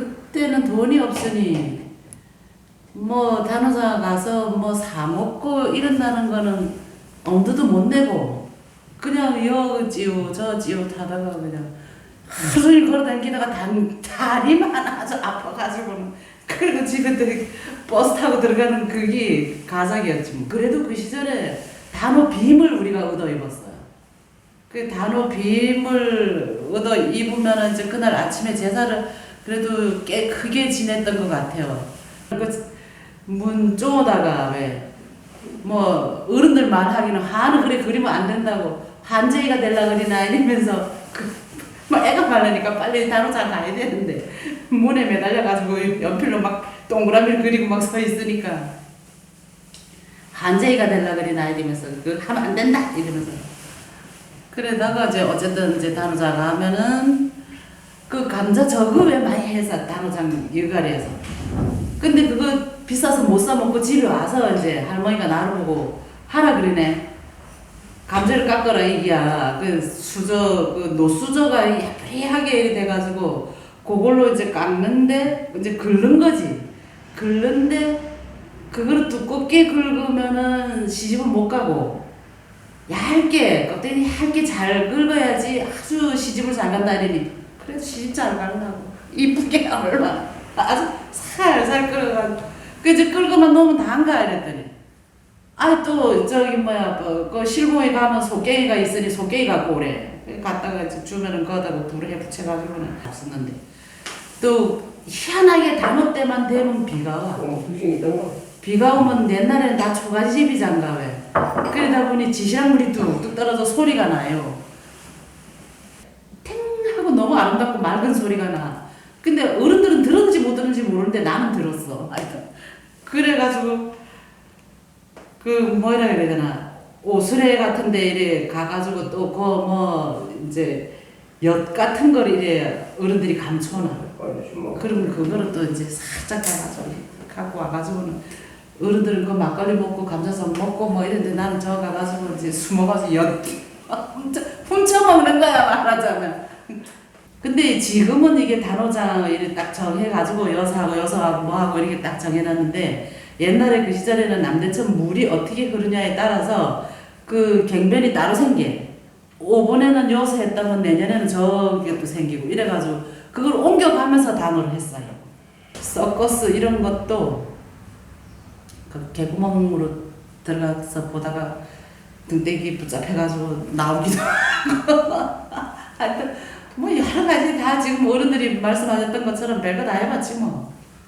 그때는 돈이 없으니 뭐 단호사 가서 뭐 사 먹고 이런다는 거는 엄두도 못 내고 그냥 여 찌우 저 찌우 타다가 그냥 하루 종일 걸어다니다가 단 다리만 아주 아파가지고는 그리고 들- 버스 타고 들어가는 그게 가작이었지 뭐. 그래도 그 시절에 단호 빔을 우리가 얻어 입었어요. 그 단호 빔을 얻어 입으면 이제 그날 아침에 제사를 그래도 꽤 크게 지냈던 것 같아요. 그문 쪼다가 왜 뭐 어른들 말하기는 하는 그래 그리면 안 된다고 한재이가 될라 그리나 이러면서 그 막 애가 말라니까 빨리 단호장 가야 되는데 문에 매달려가지고 연필로 막 동그라미를 그리고 막 서 있으니까 한재이가 될라 그리나 이러면서 그 하면 안 된다 이러면서 그러다가 이제 어쨌든 이제 단호장 하면은 그 감자 저금에 많이 해서 단호장 일가리에서 근데 그거 비싸서 못 사 먹고 집에 와서 이제 할머니가 나를 보고 하라 그러네. 감자를 깎아라 이기야. 그 수저 그 노수저가 야프리하게 돼가지고 그걸로 이제 깎는데 이제 긁는 거지. 긁는데 그거를 두껍게 긁으면은 시집은 못 가고 얇게 껍데기 얇게 잘 긁어야지 아주 시집을 잘 간다니. 그래도 시집 잘 간다고. 이쁘게 얼마. 아주 살살 끓여가지고. 그 이제 끓고만 놓으면 다 안 가 이랬더니. 아또 저기 뭐야 뭐, 그 실공에 가면 속갱이가 있으니 속갱이 갖고 오래. 갔다가 이제 주면은 거다가 불에 해 붙여가지고는 없었는데. 또 희한하게 단어 때만 되면 비가 와. 어? 비가 오면 옛날에는 다 초가지 집이잖가 왜. 그러다 보니 지시랑 물이 뚝뚝 떨어져 소리가 나요 아름답고 맑은 소리가 나. 근데 어른들은 들었는지 못 들었는지 모르는데 나는 들었어. 그래가지고 그 뭐라 그래야 되나? 오수레 같은데 이래 가가지고 또 그 뭐 이제 엿 같은 걸 이래 어른들이 감춰놔. 그러면 그거를 또 이제 살짝 가가지고 갖고 와가지고는 어른들은 그 막걸리 먹고 감자전 먹고 뭐 이런데 나는 저 가가지고 이제 숨어가서 엿 훔쳐, 훔쳐 먹는 거야 말하자면 근데 지금은 이게 단호장 이렇게 딱 정해가지고 여사하고 여사하고 뭐하고 이렇게 딱 정해놨는데 옛날에 그 시절에는 남대천 물이 어떻게 흐르냐에 따라서 그 갱변이 따로 생겨. 5번에는 여서 했다면 내년에는 저게 또 생기고 이래가지고 그걸 옮겨가면서 단어를 했어요. 서커스 이런 것도 그 개구멍으로 들어가서 보다가 등대기 붙잡혀가지고 나오기도 하고 하여튼 뭐 여러 가지 다 지금 어른들이 말씀하셨던 것처럼 별거 다 해봤지 뭐.